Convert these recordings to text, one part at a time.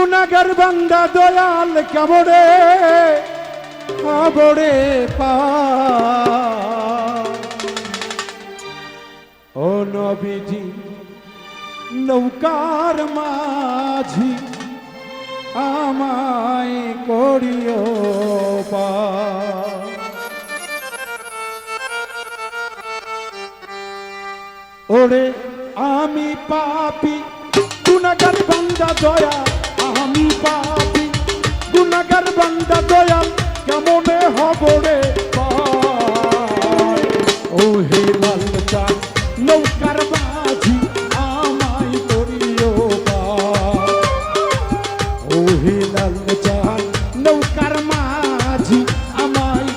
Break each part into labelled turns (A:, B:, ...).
A: গুনাগার বান্দা দয়াল কেমরে খবরে পা। ও নবীজি, নৌকার মাঝি আমায় করিও পা। ওরে আমি পাপি গুনাগার বান্দা দয়া গুনাগার দয়াল দয়া কেমনে হব রে পার? ও হে লাল চাঁদ নৌকার বাজি আমায় করিও। ও হে লাল চাঁদ নৌকার মাঝি আমায়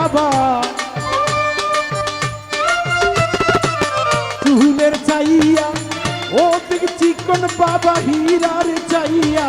A: বাবা। চুলের চাইয়া ও ভিগছি কোন বাবা হীরার চাইয়া।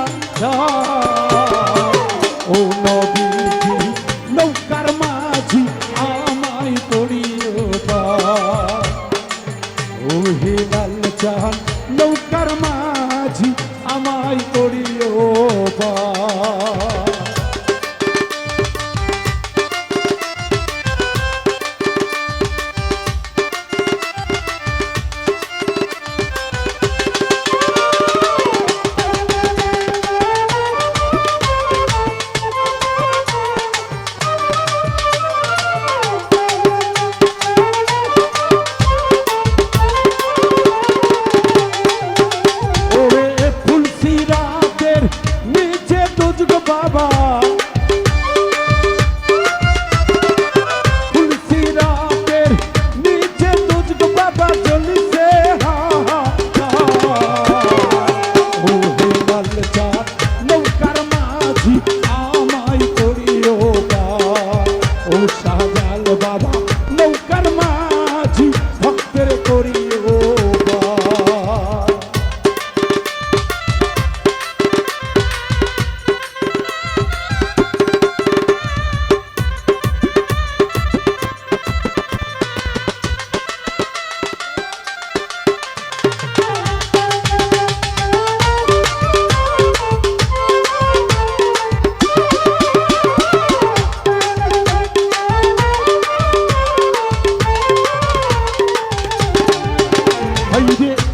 A: মাঝি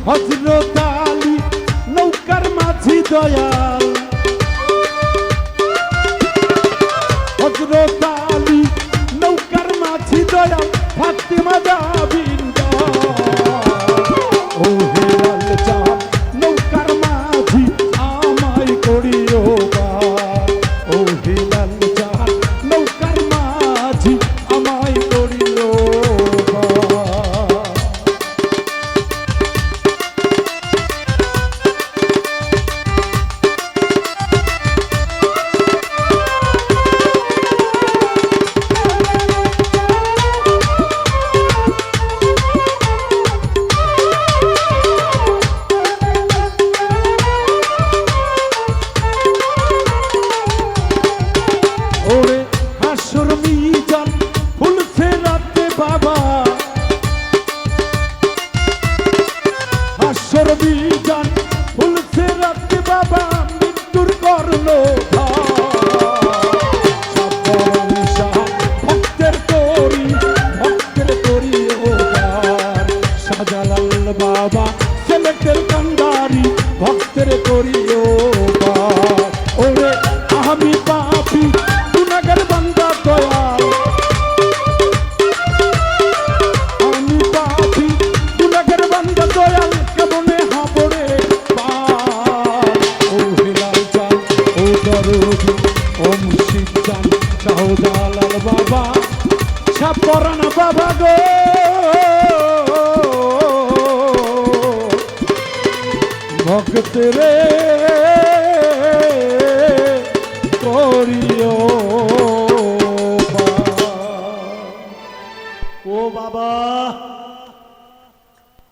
A: হজরত আলী নৌকার মাঝি দয়াল। হজরত আলী নৌকার মাঝি দয়াল ফাতিমা যাবিন হাসর মিজান ফুলছে রাতে বাবা মৃত্যুর করল ভক্তের করি ভক্তের করি ও গান। বাবা আশা বাবা গো। ভক্ত